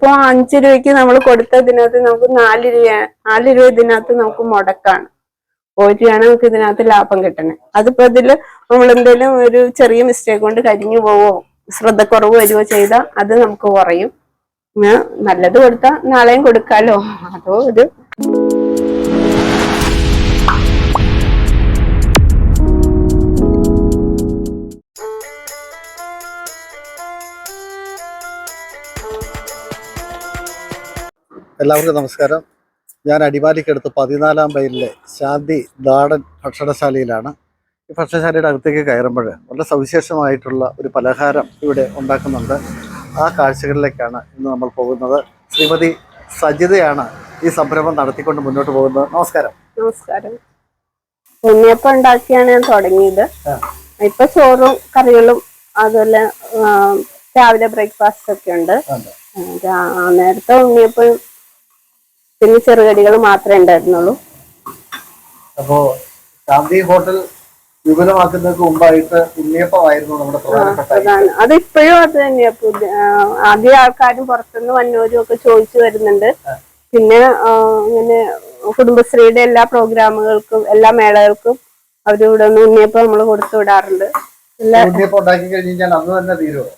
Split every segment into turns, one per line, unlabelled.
ഇപ്പൊ അഞ്ചു രൂപയ്ക്ക് നമ്മൾ കൊടുത്ത ഇതിനകത്ത് നമുക്ക് നാല് രൂപ നാല് രൂപ ഇതിനകത്ത് നമുക്ക് മുടക്കാണ്. ഒരു രൂപയാണ് നമുക്ക് ഇതിനകത്ത് ലാഭം കിട്ടണേ. അതിപ്പോ ഇതിൽ നമ്മൾ എന്തെങ്കിലും ഒരു ചെറിയ മിസ്റ്റേക്ക് കൊണ്ട് കരിഞ്ഞു പോവോ ശ്രദ്ധക്കുറവ് വരുവോ ചെയ്താൽ അത് നമുക്ക് കുറയും. നല്ലത് കൊടുത്താൽ നാളെയും കൊടുക്കാലോ. അതോ ഒരു
എല്ലാവർക്കും നമസ്കാരം. ഞാൻ അടിമാലിക്കടുത്ത് പതിനാലാം മൈലിലെ ശാന്തി നാടൻ ഭക്ഷണശാലയിലാണ്. ഈ ഭക്ഷണശാലയുടെ അകത്തേക്ക് കയറുമ്പോൾ വളരെ സവിശേഷമായിട്ടുള്ള ഒരു പലഹാരം ഇവിടെ ഉണ്ടാക്കുന്നുണ്ട്. ആ കാഴ്ചകളിലേക്കാണ് ഇന്ന് നമ്മൾ പോകുന്നത്. ശ്രീമതി സജിതയാണ് ഈ സംരംഭം നടത്തിക്കൊണ്ട് മുന്നോട്ട് പോകുന്നത്. നമസ്കാരം.
നമസ്കാരം. ഉണ്ണിയപ്പം ഉണ്ടാക്കിയാണ് ഞാൻ തുടങ്ങിയത്. ഇപ്പൊ ചോറും കറികളും അതുപോലെ രാവിലെ ബ്രേക്ക്ഫാസ്റ്റ് ഒക്കെ ഉണ്ട്. നേരത്തെ ഉണ്ണിയപ്പം പിന്നെ ചെറുകടികൾ മാത്രമേ ഉണ്ടായിരുന്നുള്ളൂ.
അപ്പോ ശാന്തി ഹോട്ടൽ വിപുലമാക്കുന്നതിന് മുമ്പായിട്ട് ഉണ്ണിയപ്പമായിരുന്നു നമ്മുടെ
അത് ഇപ്പോഴും അത് തന്നെയാ. പുതിയ ആ, ആദ്യം ആൾക്കാരും പുറത്തുനിന്ന് വന്നവരും ഒക്കെ ചോദിച്ചു വരുന്നുണ്ട്. പിന്നെ ഇങ്ങനെ കുടുംബശ്രീയുടെ എല്ലാ പ്രോഗ്രാമുകൾക്കും എല്ലാ മേളകൾക്കും അവരിവിടെ നിന്ന് ഉണ്ണിയപ്പം നമ്മൾ കൊടുത്തു വിടാറുണ്ട്.
ഉണ്ണിയപ്പം ഉണ്ടാക്കി കഴിഞ്ഞാൽ അന്ന് തന്നെ തീരുമോ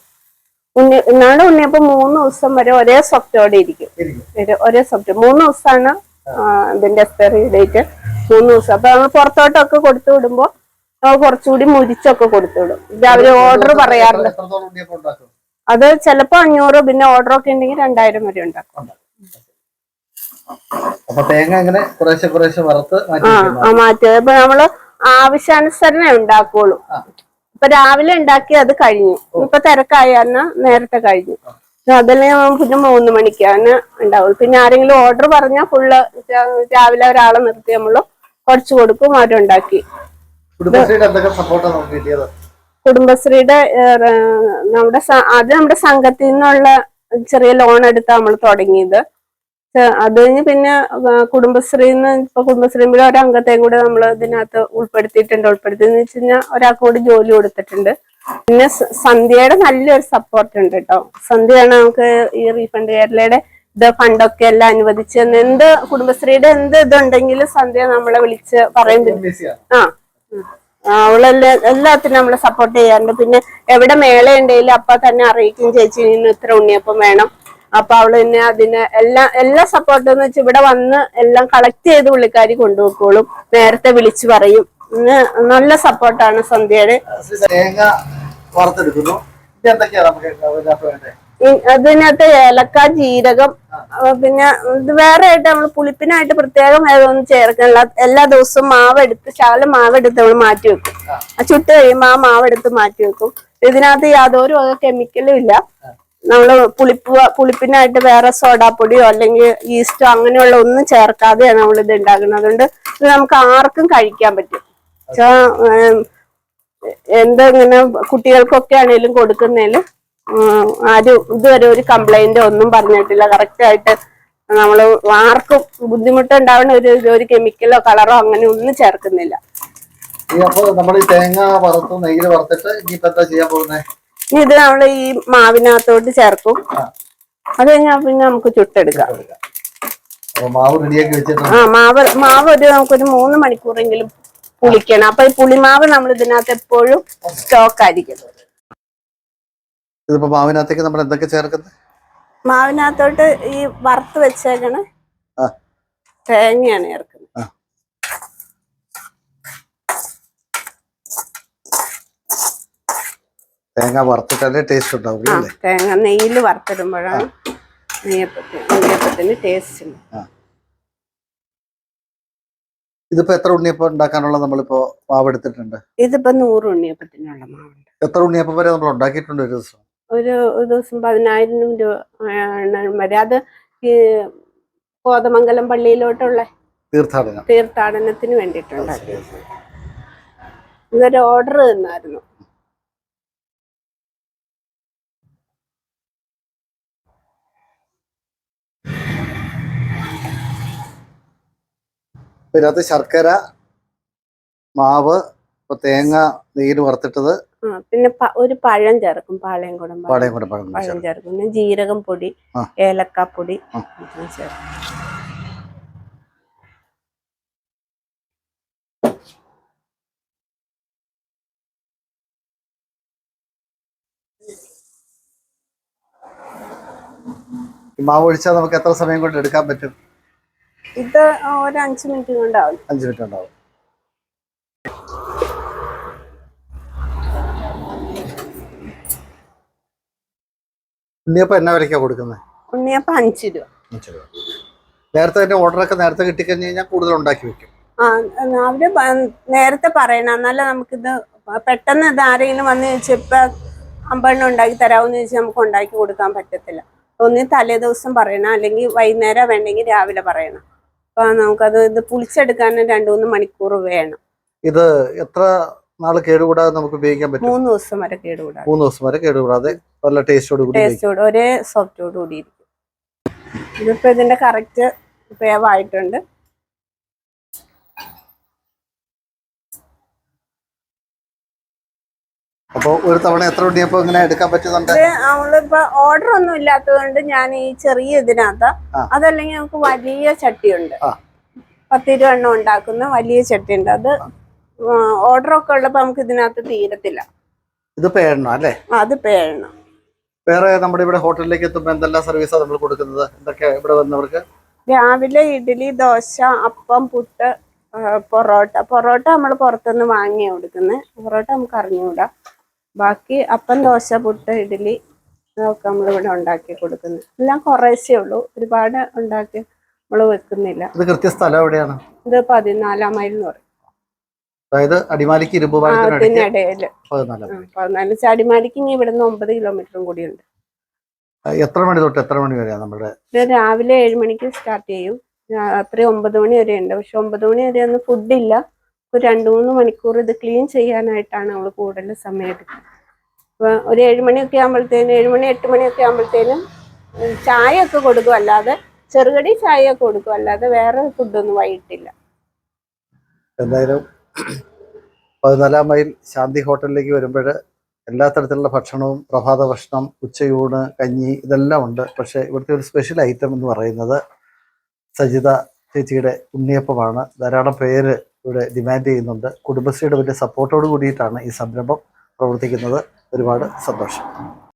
ഉണ്ണി നാളെ ഉണ്ണിയപ്പം മൂന്ന് ദിവസം വരെ ഒരേ സോഫ്റ്റോടെ ഇരിക്കും. ഒരേ സോഫ്റ്റ് മൂന്ന് ദിവസമാണ് ആ, ഇതിന്റെ എക്സ്പയറി ഡേറ്റ് മൂന്ന് ദിവസം. അപ്പൊ നമ്മൾ പുറത്തോട്ടൊക്കെ കൊടുത്തു വിടുമ്പോ കുറച്ചുകൂടി മുരിച്ചൊക്കെ കൊടുത്തു വിടും. ഇത് അവർ ഓർഡർ പറയാറുണ്ട്. അത് ചിലപ്പോ അഞ്ഞൂറ് പിന്നെ ഓർഡർ ഒക്കെ ഉണ്ടെങ്കിൽ രണ്ടായിരം വരെ ഉണ്ടാക്കും.
അപ്പൊ തേങ്ങ അങ്ങനെ കുറേശ്ശെ കുറേശ്ശെ വറുത്ത് മാറ്റി
ആ നമ്മൾ ആവശ്യാനുസരണേ ഉണ്ടാക്കുള്ളൂ.
ആ.
ഇപ്പൊ രാവിലെ ഉണ്ടാക്കി അത് കഴിഞ്ഞു. ഇപ്പൊ തിരക്കായാൽ നേരത്തെ കഴിഞ്ഞു. അതെല്ലാം പിന്നെ മൂന്ന് മണിക്കാണ് ഉണ്ടാവുള്ളൂ. പിന്നെ ആരെങ്കിലും ഓർഡർ പറഞ്ഞാൽ ഫുള്ള് രാവിലെ ഒരാളെ നിർത്തി നമ്മൾ കുറച്ച് കൊടുക്കും അവരുണ്ടാക്കി
കുടുംബശ്രീയുടെ
നമ്മുടെ അത് നമ്മുടെ സംഘത്തിൽ നിന്നുള്ള ചെറിയ ലോൺ എടുത്താ നമ്മൾ തുടങ്ങിയത്. അത് കഴിഞ്ഞ് പിന്നെ കുടുംബശ്രീന്ന് ഇപ്പൊ കുടുംബശ്രീയിൽ ഒരംഗത്തെയും കൂടെ നമ്മൾ ഇതിനകത്ത് ഉൾപ്പെടുത്തിയിട്ടുണ്ട്. ഉൾപ്പെടുത്തിയെന്ന് വെച്ച് കഴിഞ്ഞാൽ ഒരാൾക്ക് കൂടി ജോലി കൊടുത്തിട്ടുണ്ട്. പിന്നെ സന്ധ്യയുടെ നല്ലൊരു സപ്പോർട്ട് ഉണ്ട് കേട്ടോ സന്ധ്യയാണ് നമുക്ക് ഈ റീഫണ്ട് കേരളയുടെ ഇത് ഫണ്ടൊക്കെ എല്ലാം അനുവദിച്ച് എന്ത് കുടുംബശ്രീയുടെ എന്ത് ഇതുണ്ടെങ്കിലും സന്ധ്യ നമ്മളെ വിളിച്ച് പറയും.
ബിസിയാണ്
ആ അവളെല്ലാ എല്ലാത്തിനും നമ്മളെ സപ്പോർട്ട് ചെയ്യാറുണ്ട്. പിന്നെ എവിടെ മേള ഉണ്ടെങ്കിലും അപ്പൊ തന്നെ അറിയിക്കും ചേച്ചി ഇന്ന് ഇത്ര ഉണ്ണിയപ്പം വേണം. അപ്പൊ അവൾ തന്നെ അതിന് എല്ലാ എല്ലാ സപ്പോർട്ടും എന്ന് വെച്ചാൽ ഇവിടെ വന്ന് എല്ലാം കളക്ട് ചെയ്ത് പുള്ളിക്കാരി കൊണ്ടുപോയിക്കോളും. നേരത്തെ വിളിച്ചു പറയും. നല്ല സപ്പോർട്ടാണ് സന്ധ്യയുടെ.
വറുത്തെടുക്കുന്നു. അതിനകത്ത്
ഏലക്ക ജീരകം പിന്നെ ഇത് വേറെ ആയിട്ട് നമ്മൾ പുളിപ്പിനായിട്ട് പ്രത്യേകം ഏതൊന്നും ചേർക്കണില്ല എല്ലാ ദിവസവും മാവെടുത്ത് ശകലം മാവെടുത്ത് നമ്മൾ മാറ്റി വെക്കും. ചുട്ട് കഴിയുമ്പോൾ ആ മാവെടുത്ത് മാറ്റി വെക്കും. ഇതിനകത്ത് യാതൊരു കെമിക്കലും ഇല്ല. നമ്മൾ പുളിപ്പ് പുളിപ്പിനായിട്ട് വേറെ സോഡാപ്പൊടിയോ അല്ലെങ്കിൽ ഈസ്റ്റോ അങ്ങനെയുള്ള ഒന്നും ചേർക്കാതെയാണ് നമ്മൾ ഇത് ഉണ്ടാക്കുന്നത് അതുകൊണ്ട് ഇത് നമുക്ക് ആർക്കും കഴിക്കാൻ പറ്റും. എന്താ ഇങ്ങനെ കുട്ടികൾക്കൊക്കെ ആണെങ്കിലും കൊടുക്കുന്നതിൽ ആരും ഇതുവരെ ഒരു കംപ്ലൈന്റ് ഒന്നും പറഞ്ഞിട്ടില്ല. കറക്റ്റ് ആയിട്ട് നമ്മൾ ആർക്കും ബുദ്ധിമുട്ടുണ്ടാവുന്ന ഒരു ഒരു കെമിക്കലോ കളറോ അങ്ങനെ ഒന്നും ചേർക്കുന്നില്ല.
നമ്മൾ ഈ തേങ്ങ വറുത്ത് നെയ്യിൽ വറുത്തിട്ട് ഇനിയിപ്പോ എന്താ ചെയ്യാൻ പോകുന്നത്
ഇത് നമ്മൾ ഈ മാവിനകത്തോട്ട് ചേർക്കും. അത് കഴിഞ്ഞാൽ പിന്നെ നമുക്ക് ചുട്ടെടുക്കാം.
മാവ് റെഡിയാക്കി
ആ മാവ് മാവ് ഒരു നമുക്കൊരു മൂന്ന് മണിക്കൂറെങ്കിലും പുളിക്കണം. അപ്പൊ ഈ പുളിമാവ് നമ്മൾ ഇതിനകത്ത് എപ്പോഴും സ്റ്റോക്ക് ആയിരിക്കും.
ഇതിപ്പോ മാവിനകത്തേക്ക് നമ്മൾ എന്തൊക്കെ ചേർക്കുന്നത്
മാവിനകത്തോട്ട് ഈ വറുത്ത് വെച്ചേക്കണ. തേങ്ങയാണ് ചേർക്കുന്നത്
തേങ്ങ വറുത്തിട്ടല്ലേ ടേസ്റ്റ് ഉണ്ടാവും അല്ലേ?
തേങ്ങ നെയ്യിൽ വറുത്തിടുമ്പോഴാണ് നെയ്യപ്പത്തിന് നെയ്യപ്പത്തിന് ടേസ്റ്റ്
ഇതിപ്പോ എത്ര ഉണ്ണിയപ്പം ഉണ്ടാക്കാനുള്ള നമ്മളിപ്പോ മാവ് എടുത്തിട്ടുണ്ട്?
ഇതിപ്പോ നൂറ് ഉണ്ണിയപ്പത്തിനുള്ള മാവുണ്ട്.
എത്ര ഉണ്ണിയപ്പം വരെ നമ്മൾ ഉണ്ടാക്കിയിട്ടുണ്ട് ഒരു ദിവസം?
ഒരു ദിവസം പതിനായിരം രൂപ വരെ. അത് ഈ കോതമംഗലം പള്ളിയിലോട്ടുള്ള
തീർത്ഥാടനം.
തീർത്ഥാടനത്തിന് വേണ്ടിയിട്ടുണ്ടാക്കി ഇതൊരു ഓർഡർ തന്നായിരുന്നു.
ഇതിനകത്ത് ശർക്കര മാവ് ഇപ്പൊ തേങ്ങ നീര് വറുത്തിട്ടത്
പിന്നെ ഒരു പഴം ചേർക്കും.
പാളയം കൂടെ പഴം
പഴം ചേർക്കും. പിന്നെ ജീരകം പൊടി ഏലക്കാപ്പൊടി ചേർക്കും.
മാവ് ഒഴിച്ചാൽ നമുക്ക് എത്ര സമയം കൊണ്ട് എടുക്കാൻ പറ്റും?
ഇത് ഒരു അഞ്ച് മിനിറ്റ് കൊണ്ടാവും.
അഞ്ച് മിനിറ്റ് ഉണ്ടാവും ഉണ്ണിയപ്പം എന്നാ വിലക്കാ കൊടുക്കുന്നത്
ഉണ്ണിയപ്പം അഞ്ച് രൂപ.
അഞ്ച് രൂപ. നേരത്തെ തന്നെ ഓർഡറൊക്കെ നേരത്തെ കിട്ടിക്കഴിഞ്ഞ് കഴിഞ്ഞാൽ കൂടുതൽ ഉണ്ടാക്കി വെക്കും.
ആ അവർ നേരത്തെ പറയണം. എന്നാലേ നമുക്കിത് പെട്ടെന്ന് ഇത് ആരെങ്കിലും വന്ന് ചോദിച്ചാൽ ഇപ്പൊ അമ്പെണ്ണം ഉണ്ടാക്കി തരാമെന്ന് ചോദിച്ചാൽ നമുക്ക് ഉണ്ടാക്കി കൊടുക്കാൻ പറ്റത്തില്ല. ഒന്നി തലേ ദിവസം പറയണം. അല്ലെങ്കിൽ വൈകുന്നേരം വേണ്ടെങ്കിൽ രാവിലെ പറയണം. അപ്പൊ നമുക്കത് ഇത് പുളിച്ചെടുക്കാൻ രണ്ടു മൂന്ന് മണിക്കൂർ വേണം.
ഇത് എത്ര നാൾ കേടുകൂടാതെ നമുക്ക് ഉപയോഗിക്കാൻ പറ്റും?
മൂന്ന് ദിവസം വരെ കേടുകൂടാതെ.
മൂന്ന് ദിവസം വരെ കേടുകൂടാതെ നല്ല ടേസ്റ്റോട് കൂടി
ടേസ്റ്റോട് ഒരേ സോഫ്റ്റോട് കൂടി ഇരിക്കും. ഇതിപ്പോ ഇതിന്റെ കറക്റ്റ് വേവായിട്ടുണ്ട്.
അപ്പോൾ ഒരു തവണ എത്ര ഉണ്ണിയപ്പം ഇങ്ങനെ എടുക്കാൻ പറ്റുന്നുണ്ട്?
അവളിപ്പോ നമ്മളിപ്പോ ഓർഡർ ഒന്നും ഇല്ലാത്തതുകൊണ്ട് ഞാൻ ഈ ചെറിയ ഇതിനകത്ത് അതല്ലെങ്കിൽ നമുക്ക് വലിയ ചട്ടിയുണ്ട്.
ഉണ്ട്
പത്തിരു എണ്ണം ഉണ്ടാക്കുന്ന വലിയ ചട്ടി ഉണ്ട് അത് ഓർഡർ ഒക്കെ ഉള്ളപ്പോ നമുക്ക് ഇതിനകത്ത് തീരത്തില്ല.
ഇത് പേരണം അല്ലേ?
അത് പേഴണം
വേറെ നമ്മുടെ ഇവിടെ ഹോട്ടലിലേക്ക് എത്തുമ്പോൾ എന്തെല്ലാം സർവീസാണ് നമ്മൾ കൊടുക്കുന്നത്? എന്തൊക്കെ ഇവിടെ വന്നവർക്ക്?
രാവിലെ ഇഡ്ഡലി ദോശ അപ്പം പുട്ട് പൊറോട്ട. പൊറോട്ട നമ്മൾ പുറത്തുനിന്ന് വാങ്ങിയാ കൊടുക്കുന്നത് പൊറോട്ട നമുക്ക് അറിഞ്ഞുകൂടാ. ബാക്കി അപ്പം ദോശ പുട്ട് ഇഡ്ഡലി അതൊക്കെ നമ്മളിവിടെ ഉണ്ടാക്കി കൊടുക്കുന്നത് എല്ലാം കുറേശ്ശേ ഉള്ളൂ. ഒരുപാട് ഉണ്ടാക്കി നമ്മൾ വെക്കുന്നില്ല.
ഇത് കൃത്യ സ്ഥലം എവിടെയാണ്?
ഇത് പതിനാലാം മൈൽ എന്ന് പറയും.
അതായത് അടിമാലിക്ക് ഇരുമ്പ് പതിനാലാം
ചാടിമാലിക്ക് ഇനി ഇവിടുന്ന് ഒമ്പത് കിലോമീറ്ററും കൂടിയുണ്ട്.
എത്ര മണി തൊട്ട് എത്ര മണി വരെയാണ് നമ്മുടെ
രാവിലെ ഏഴ് മണിക്ക് സ്റ്റാർട്ട് ചെയ്യും. രാത്രി ഒമ്പത് മണി വരെ ഉണ്ട്. പക്ഷെ ഒമ്പത് മണി വരെ ഒന്നും ഫുഡില്ല ഒരു രണ്ട് മൂന്ന് മണിക്കൂർ ഇത് ക്ലീൻ ചെയ്യാനായിട്ടാണ് നമ്മൾ കൂടുതൽ സമയം എടുക്കുന്നത്. അപ്പോൾ ഒരു ഏഴുമണിയൊക്കെ ആകുമ്പോഴത്തേനും ഏഴുമണി എട്ട് മണിയൊക്കെ ആകുമ്പോഴത്തേനും ചായ ഒക്കെ കൊടുക്കും. അല്ലാതെ ചെറുകടി ചായ ഒക്കെ കൊടുക്കും. അല്ലാതെ വേറെ ഫുഡൊന്നും വൈകിട്ടില്ല.
എന്തായാലും പതിനാലാം മൈൽ ശാന്തി ഹോട്ടലിലേക്ക് വരുമ്പോൾ എല്ലാ തരത്തിലുള്ള ഭക്ഷണവും പ്രഭാത ഭക്ഷണം ഉച്ചയൂണ് കഞ്ഞി ഇതെല്ലാം ഉണ്ട്. പക്ഷേ ഇവിടുത്തെ ഒരു സ്പെഷ്യൽ ഐറ്റം എന്ന് പറയുന്നത് സജിത ചേച്ചിയുടെ ഉണ്ണിയപ്പമാണ്. ധാരാളം പേര് ഇവിടെ ഡിമാൻഡ് ചെയ്യുന്നുണ്ട്. കുടുംബശ്രീയുടെ വലിയ സപ്പോർട്ടോട് കൂടിയിട്ടാണ് ഈ സംരംഭം പ്രവർത്തിക്കുന്നത്. ഒരുപാട് സന്തോഷം.